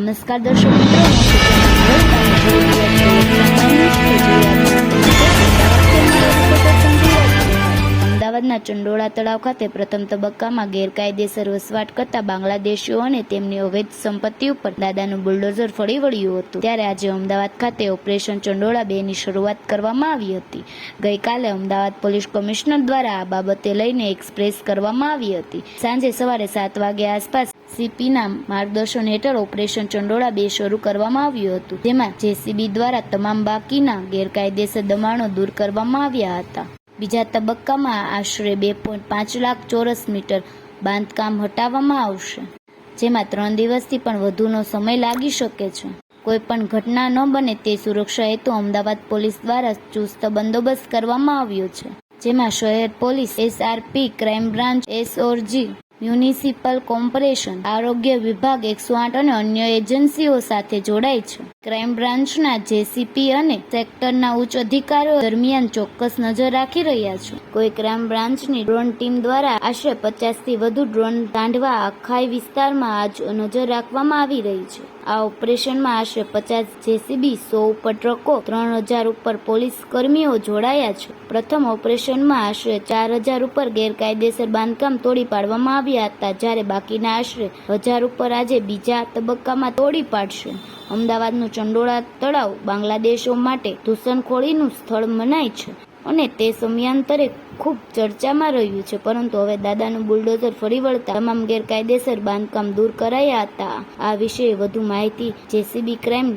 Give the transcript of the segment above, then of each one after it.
નમસ્કાર દર્શક અમદાવાદના ચંડોળા તળાવ ખાતે પ્રથમ તબક્કામાં ગેરકાયદેસર વસવાટ કરતા બાંગ્લાદેશીઓ અને તેમની અવૈધ સંપત્તિ ઉપર દાદાનું બુલડોઝર ફરી વળ્યું હતું ત્યારે આજે અમદાવાદ ખાતે ઓપરેશન ચંડોળા બેની શરૂઆત કરવામાં આવી હતી ગઈકાલે અમદાવાદ પોલીસ કમિશનર દ્વારા આ બાબતે લઈને એક્સપ્રેસ કરવામાં આવી હતી સાંજે સવારે સાત વાગ્યા આસપાસ સીપીના માર્ગદર્શન હેઠળ ઓપરેશન ચંડોળા બે શરૂ કરવામાં આવ્યું હતું જેમાં જેસીબી દ્વારા તમામ બાકીના ગેરકાયદેસર દબાણો દૂર કરવામાં આવ્યા હતા બીજા તબક્કામાં આશરે બે પાંચ લાખ ચોરસ મીટર બાંધકામ હટાવવામાં આવશે જેમાં ત્રણ દિવસથી પણ વધુનો સમય લાગી શકે છે કોઈ પણ ઘટના ન બને તે સુરક્ષા હેતુ અમદાવાદ પોલીસ દ્વારા ચુસ્ત બંદોબસ્ત કરવામાં આવ્યો છે જેમાં શહેર પોલીસ એસઆરપી ક્રાઇમ બ્રાન્ચ એસઓરજી મ્યુનિસિપલ કોર્પોરેશન આરોગ્ય વિભાગ એકસો આઠ અને અન્ય એજન્સીઓ સાથે જોડાય છે ક્રાઇમ બ્રાન્ચના જેસીપી અને સેક્ટરના ઉચ્ચ અધિકારીઓ દરમિયાન ચોક્કસ નજર રાખી રહ્યા છે કોઈ ક્રાઇમ બ્રાન્ચની ડ્રોન ટીમ દ્વારા આશરે પચાસથી વધુ ડ્રોન તાંડવા અખાઈ વિસ્તારમાં આજ નજર રાખવામાં આવી રહી છે આ ઓપરેશનમાં આશરે પચાસ જેસીબી સો ઉપર ટ્રકો ત્રણ હજાર ઉપર પોલીસ કર્મીઓ જોડાયા છે પ્રથમ ઓપરેશનમાં આશરે ચાર હજાર ઉપર ગેરકાયદેસર બાંધકામ તોડી પાડવામાં આવ્યા હતા જ્યારે બાકીના આશરે હજાર ઉપર આજે બીજા તબક્કામાં તોડી પાડશે અમદાવાદનું ચંડોળા તળાવ બાંગ્લાદેશો માટે ધૂસણખોળીનું સ્થળ મનાય છે અને તે સમયાંતરે ખૂબ ચર્ચામાં રહ્યું છે પરંતુ હવે દાદાનું બુલડોઝર ફરીવળતા તમામ ગેરકાયદેસર બાંધકામ દૂર કરાયા હતા આ વિષય વધુ માહિતી જેસીબી ક્રાઈમ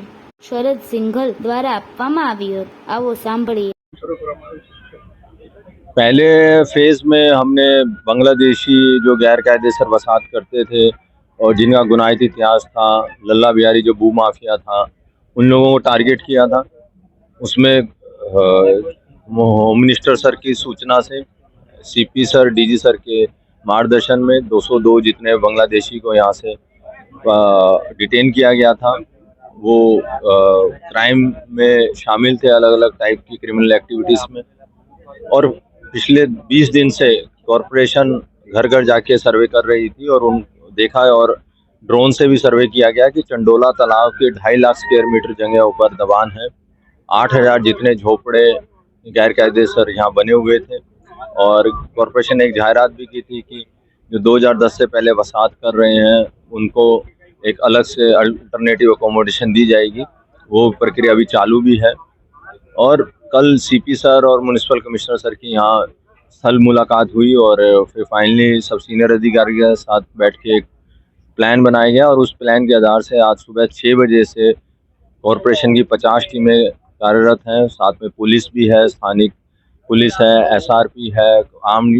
શરદ સિંગલ દ્વારા આપવામાં આવી હતી આવો સાંભળીએ પહેલા ફેઝ મેં હમને બંગલા데શી જો ગેરકાયદેસર વસવાટ કરતા تھے ઓર જિનકા ગુનાઈત ઇતિહાસ થા લલ્લા બિહારી જો બૂમા માફિયા થા ઉન લોગો કો ટાર્ગેટ કિયા થા ઉસમે होम मिनिस्टर सर की सूचना से सीपी सर डीजी सर के मार्गदर्शन में 202 जितने बांग्लादेशी को यहाँ से डिटेन किया गया था वो क्राइम में शामिल थे अलग अलग टाइप की क्रिमिनल एक्टिविटीज़ में और पिछले 20 दिन से कॉरपोरेशन घर घर जाके सर्वे कर रही थी और उन देखा और ड्रोन से भी सर्वे किया गया कि चंडोला तालाब के ढाई लाख स्क्वेयर मीटर जगह ऊपर दबान है आठ हज़ार जितने झोपड़े गैर सर यहाँ बने हुए थे और कॉरपोरेशन ने एक जाहरात भी की थी कि जो 2010 से पहले वसात कर रहे हैं उनको एक अलग से अल्टरनेटिव अकोमोडेशन दी जाएगी वो प्रक्रिया अभी चालू भी है और कल सीपी सर और म्यूनसिपल कमिश्नर सर की यहाँ स्थल मुलाकात हुई और फिर फाइनली सब सीनियर अधिकारी के साथ बैठ के एक प्लान बनाया गया और उस प्लान के आधार से आज सुबह छः बजे से कॉरपोरेशन की पचास टीमें कार्यरत हैं साथ में पुलिस भी है स्थानिक पुलिस है एसआरपी है आम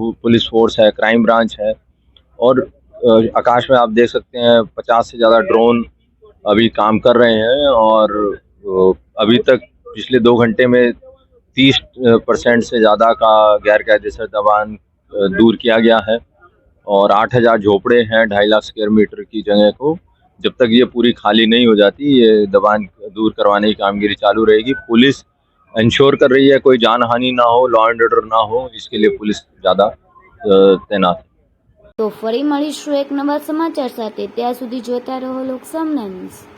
पुलिस फोर्स है क्राइम ब्रांच है और आकाश में आप देख सकते हैं पचास से ज़्यादा ड्रोन अभी काम कर रहे हैं और अभी तक पिछले दो घंटे में तीस परसेंट से ज़्यादा का गैर कायदेसर दबान दूर किया गया है और आठ हज़ार झोपड़े हैं ढाई लाख स्क्वेयर मीटर की जगह को जब तक ये पूरी खाली नहीं हो जाती ये दबान दूर करवाने की कामगिरी चालू रहेगी पुलिस इंश्योर कर रही है कोई जान हानि ना हो लॉ एंड ऑर्डर ना हो इसके लिए पुलिस ज़्यादा तैनात तो फरी मिलीशू एक નવા समाचार साथ ત્યાં સુધી જોતા રહો